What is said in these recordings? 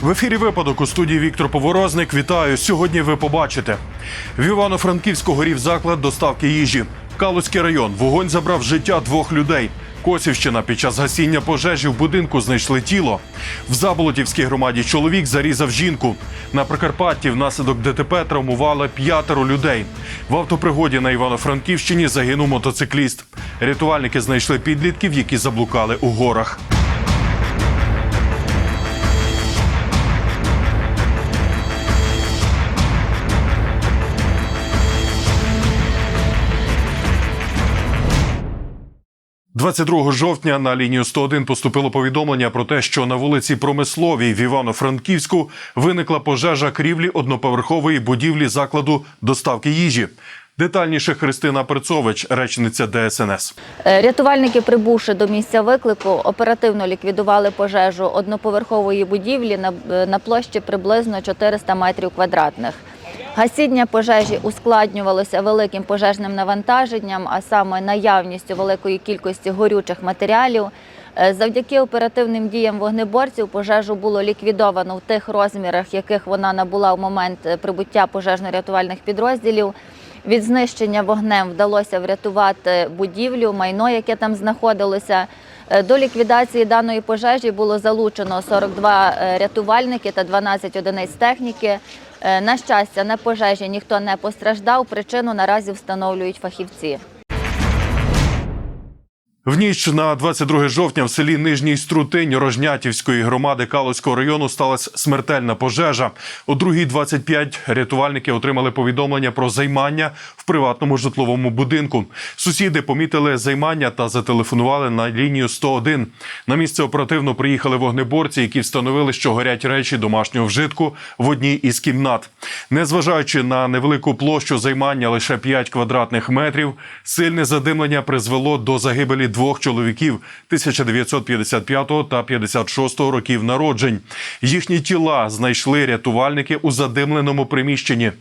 В ефірі випадок у студії Віктор Поворозник. Вітаю. Сьогодні ви побачите. В Івано-Франківську горів заклад доставки їжі. Калуцький район. Вогонь забрав життя двох людей. Косівщина під час гасіння пожежі в будинку знайшли тіло. В Заболотівській громаді чоловік зарізав жінку. На Прикарпатті внаслідок ДТП травмували п'ятеро людей. В автопригоді на Івано-Франківщині загинув мотоцикліст. Рятувальники знайшли підлітків, які заблукали у горах. – 22 жовтня на лінію 101 поступило повідомлення про те, що на вулиці Промисловій в Івано-Франківську виникла пожежа крівлі одноповерхової будівлі закладу доставки їжі. Детальніше Христина Перцович, речниця ДСНС. Е, Рятувальники, прибувши до місця виклику, оперативно ліквідували пожежу одноповерхової будівлі на, е, площі приблизно 400 метрів квадратних. Гасіння пожежі ускладнювалося великим пожежним навантаженням, а саме наявністю великої кількості горючих матеріалів. Е, Завдяки оперативним діям вогнеборців пожежу було ліквідовано в тих розмірах, яких вона набула в момент е, прибуття пожежно-рятувальних підрозділів. Від знищення вогнем вдалося врятувати будівлю, майно, яке там знаходилося. Е, До ліквідації даної пожежі було залучено 42 е, рятувальники та 12 одиниць техніки. Е, На щастя, на пожежі ніхто не постраждав. Причину наразі встановлюють фахівці. В ніч на 22 жовтня в селі Нижній Струтинь Рожнятівської громади Калуського району сталася смертельна пожежа. О 2.25 рятувальники отримали повідомлення про займання в приватному житловому будинку. Сусіди помітили займання та зателефонували на лінію 101. На місце оперативно приїхали вогнеборці, які встановили, що горять речі домашнього вжитку в одній із кімнат. Незважаючи на невелику площу займання лише 5 квадратних метрів, сильне задимлення призвело до загибелі двох чоловіків 1955 та 56 років народжень. Їхні тіла знайшли рятувальники у задимленому приміщенні.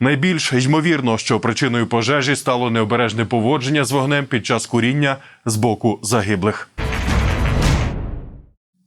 Найбільш ймовірно, що причиною пожежі стало необережне поводження з вогнем під час куріння з боку загиблих.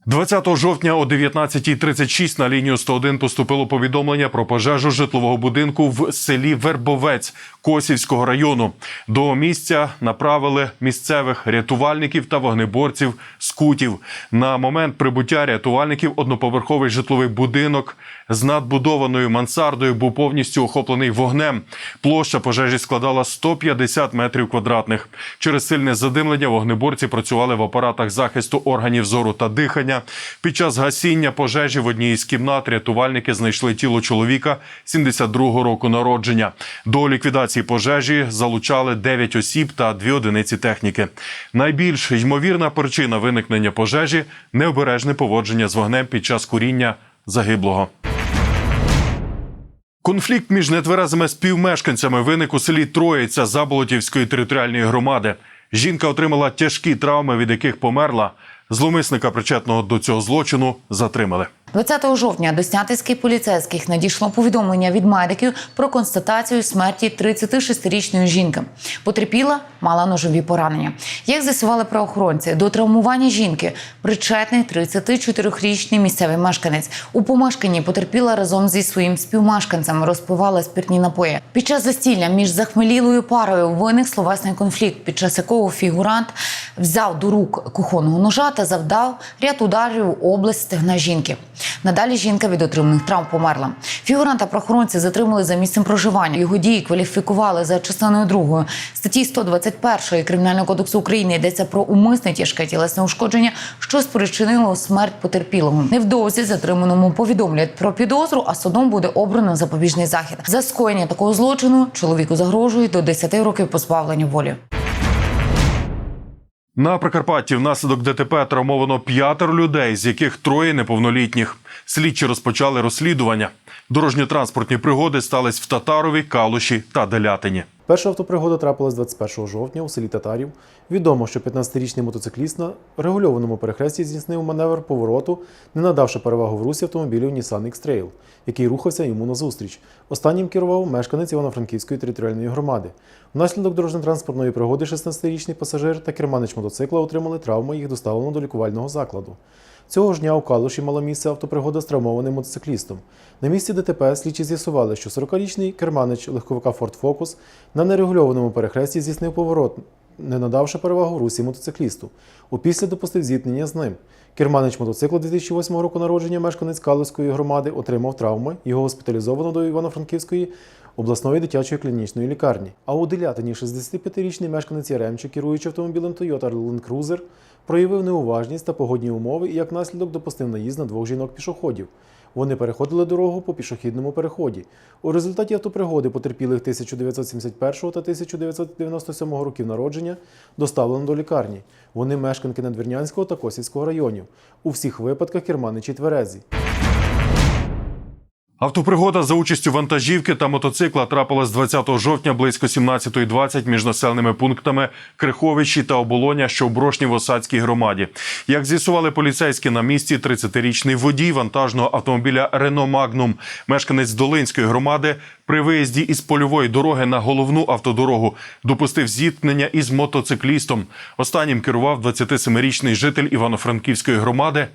20 жовтня о 19.36 на лінію 101 поступило повідомлення про пожежу житлового будинку в селі Вербовець Косівського району. До місця направили місцевих рятувальників та вогнеборців скутів. На момент прибуття рятувальників одноповерховий житловий будинок з надбудованою мансардою був повністю охоплений вогнем. Площа пожежі складала 150 метрів квадратних. Через сильне задимлення вогнеборці працювали в апаратах захисту органів зору та дихання. Під час гасіння пожежі в одній із кімнат рятувальники знайшли тіло чоловіка 72-го року народження. До ліквідації пожежі залучали 9 осіб та 2 одиниці техніки. Найбільш ймовірна причина виникнення пожежі необережне поводження з вогнем під час куріння загиблого. Конфлікт між нетверезими співмешканцями виник у селі Троїця Заболотівської територіальної громади. Жінка отримала тяжкі травми, від яких померла. Зломисника, причетного до цього злочину, затримали. 20 жовтня до снятицьких поліцейських надійшло повідомлення від медиків про констатацію смерті 36-річної жінки. Потерпіла мала ножові поранення. Як з'ясували правоохоронці, до травмування жінки причетний 34-річний місцевий мешканець. У помешканні потерпіла разом зі своїм співмешканцем, розпивала спиртні напої. Під час застілля між захмелілою парою виник словесний конфлікт, під час якого фігурант взяв до рук кухонного ножа та завдав ряд ударів в область стегна жінки. Надалі жінка від отриманих травм померла. Фігуранта правоохоронці затримали за місцем проживання. Його дії кваліфікували за частиною 2 статті 121 Кримінального кодексу України. Йдеться про умисне тяжке тілесне ушкодження, що спричинило смерть потерпілого. Невдовзі затриманому повідомлять про підозру, а судом буде обрано запобіжний захід. За скоєння такого злочину чоловіку загрожує до 10 років позбавлення волі. На Прикарпатті внаслідок ДТП травмовано п'ятеро людей, з яких троє неповнолітніх. Слідчі розпочали розслідування. Дорожньо-транспортні пригоди стались в Татарові, Калуші та Делятині. Перша автопригода трапилась 21 жовтня у селі Татарів. Відомо, що 15-річний мотоцикліст на регульованому перехресті здійснив маневр повороту, не надавши перевагу в русі автомобілю Nissan X-Trail, який рухався йому назустріч. Останнім керував мешканець Івано-Франківської територіальної громади. Внаслідок дорожньо-транспортної пригоди 16-річний пасажир та керманич мотоцикла отримали травми, їх доставлено до лікувального закладу. Цього ж дня у Калуші мала місце автопригода з травмованим мотоциклістом. На місці ДТП слідчі з'ясували, що 40-річний керманич легковика Ford Focus на нерегульованому перехресті здійснив поворот, не надавши перевагу русі мотоциклісту. Опісля допустив зіткнення з ним. Керманич мотоциклу 2008 року народження, мешканець Калуської громади, отримав травми. Його госпіталізовано до Івано-Франківської обласної дитячої клінічної лікарні. А у Делятині 65-річний мешканець Яремче, керуючи автомобілем Toyota Land Cruiser, проявив неуважність та погодні умови і як наслідок допустив наїзд на двох жінок-пішоходів. Вони переходили дорогу по пішохідному переході. У результаті автопригоди потерпілих 1971 та 1997 років народження доставлено до лікарні. Вони мешканки Надвірнянського та Косівського районів. У всіх випадках керманичі тверезі. Автопригода за участю вантажівки та мотоцикла трапилась 20 жовтня близько 17.20 між населеними пунктами Криховичі та Оболоня, що в Брошній-Осадській громаді. Як з'ясували поліцейські на місці, 30-річний водій вантажного автомобіля Рено Магнум, мешканець Долинської громади, при виїзді із польової дороги на головну автодорогу допустив зіткнення із мотоциклістом. Останнім керував 27-річний житель Івано-Франківської громади.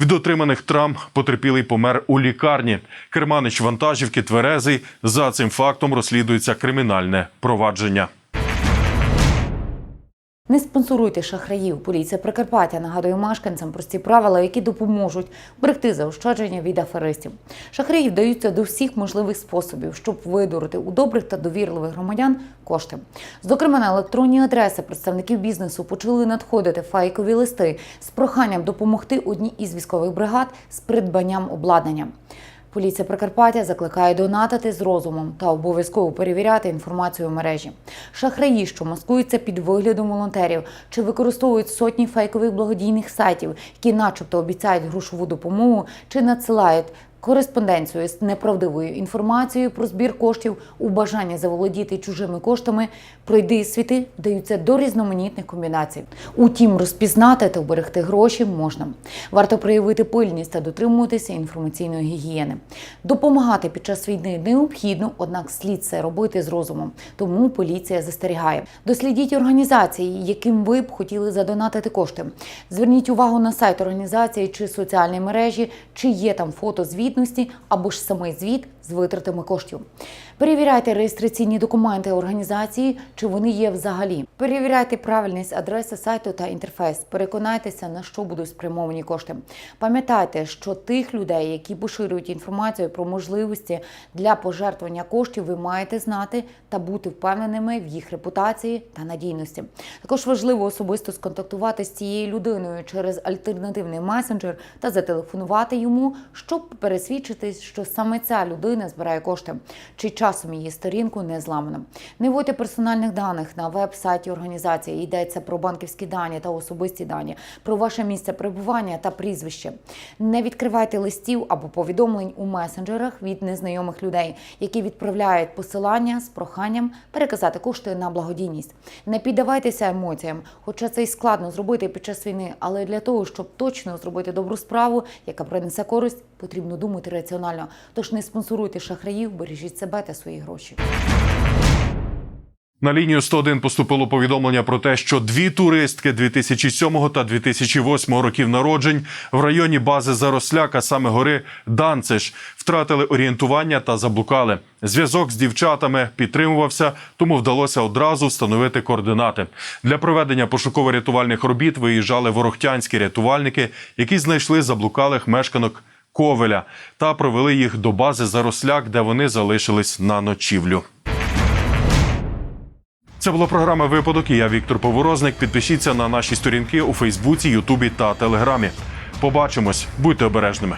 Від отриманих травм потерпілий помер у лікарні. Керманич вантажівки тверезий. За цим фактом розслідується кримінальне провадження. Не спонсоруйте шахраїв. Поліція Прикарпаття нагадує мешканцям прості правила, які допоможуть берегти заощадження від аферистів. Шахраї вдаються до всіх можливих способів, щоб видурити у добрих та довірливих громадян кошти. Зокрема, на електронні адреси представників бізнесу почали надходити фейкові листи з проханням допомогти одній із військових бригад з придбанням обладнання. Поліція Прикарпаття закликає донатити з розумом та обов'язково перевіряти інформацію в мережі. Шахраї, що маскуються під виглядом волонтерів, чи використовують сотні фейкових благодійних сайтів, які, начебто, обіцяють грошову допомогу, чи надсилають. Кореспонденцію з неправдивою інформацією про збір коштів у бажанні заволодіти чужими коштами пройди світи вдаються до різноманітних комбінацій. Утім, розпізнати та оберегти гроші можна. Варто проявити пильність та дотримуватися інформаційної гігієни. Допомагати під час війни необхідно, однак слід це робити з розумом. Тому поліція застерігає. Дослідіть організації, яким ви б хотіли задонатити кошти. Зверніть увагу на сайт організації чи соціальні мережі, чи є там фото звітності або ж самий звіт з витратами коштів. Перевіряйте реєстраційні документи організації, чи вони є взагалі. Перевіряйте правильність адреси сайту та інтерфейс. Переконайтеся, на що будуть спрямовані кошти. Пам'ятайте, що тих людей, які поширюють інформацію про можливості для пожертвування коштів, ви маєте знати та бути впевненими в їх репутації та надійності. Також важливо особисто сконтактувати з цією людиною через альтернативний месенджер та зателефонувати йому, щоб пересвідчитись, що саме ця людина збирає кошти, чи часом її сторінку не зламано. Не вводьте персональних даних на веб-сайті організації. Йдеться про банківські дані та особисті дані, про ваше місце перебування та прізвище. Не відкривайте листів або повідомлень у месенджерах від незнайомих людей, які відправляють посилання з проханням переказати кошти на благодійність. Не піддавайтеся емоціям, хоча це й складно зробити під час війни, але для того, щоб точно зробити добру справу, яка принесе користь, потрібно думати раціонально. Тож не спонсоруйте шахраїв, бережіть себе та свої гроші. На лінію 101 поступило повідомлення про те, що дві туристки 2007 та 2008 років народжень в районі бази Заросляк, а саме гори Данцеш, втратили орієнтування та заблукали. Зв'язок з дівчатами підтримувався, тому вдалося одразу встановити координати. Для проведення пошуково-рятувальних робіт виїжджали ворохтянські рятувальники, які знайшли заблукалих мешканок Ковеля та провели їх до бази Заросляк, де вони залишились на ночівлю. Це була програма Випадок. і Я Віктор Поворозник. Підпишіться на наші сторінки у Фейсбуці, Ютубі та Телеграмі. Побачимось, будьте обережними.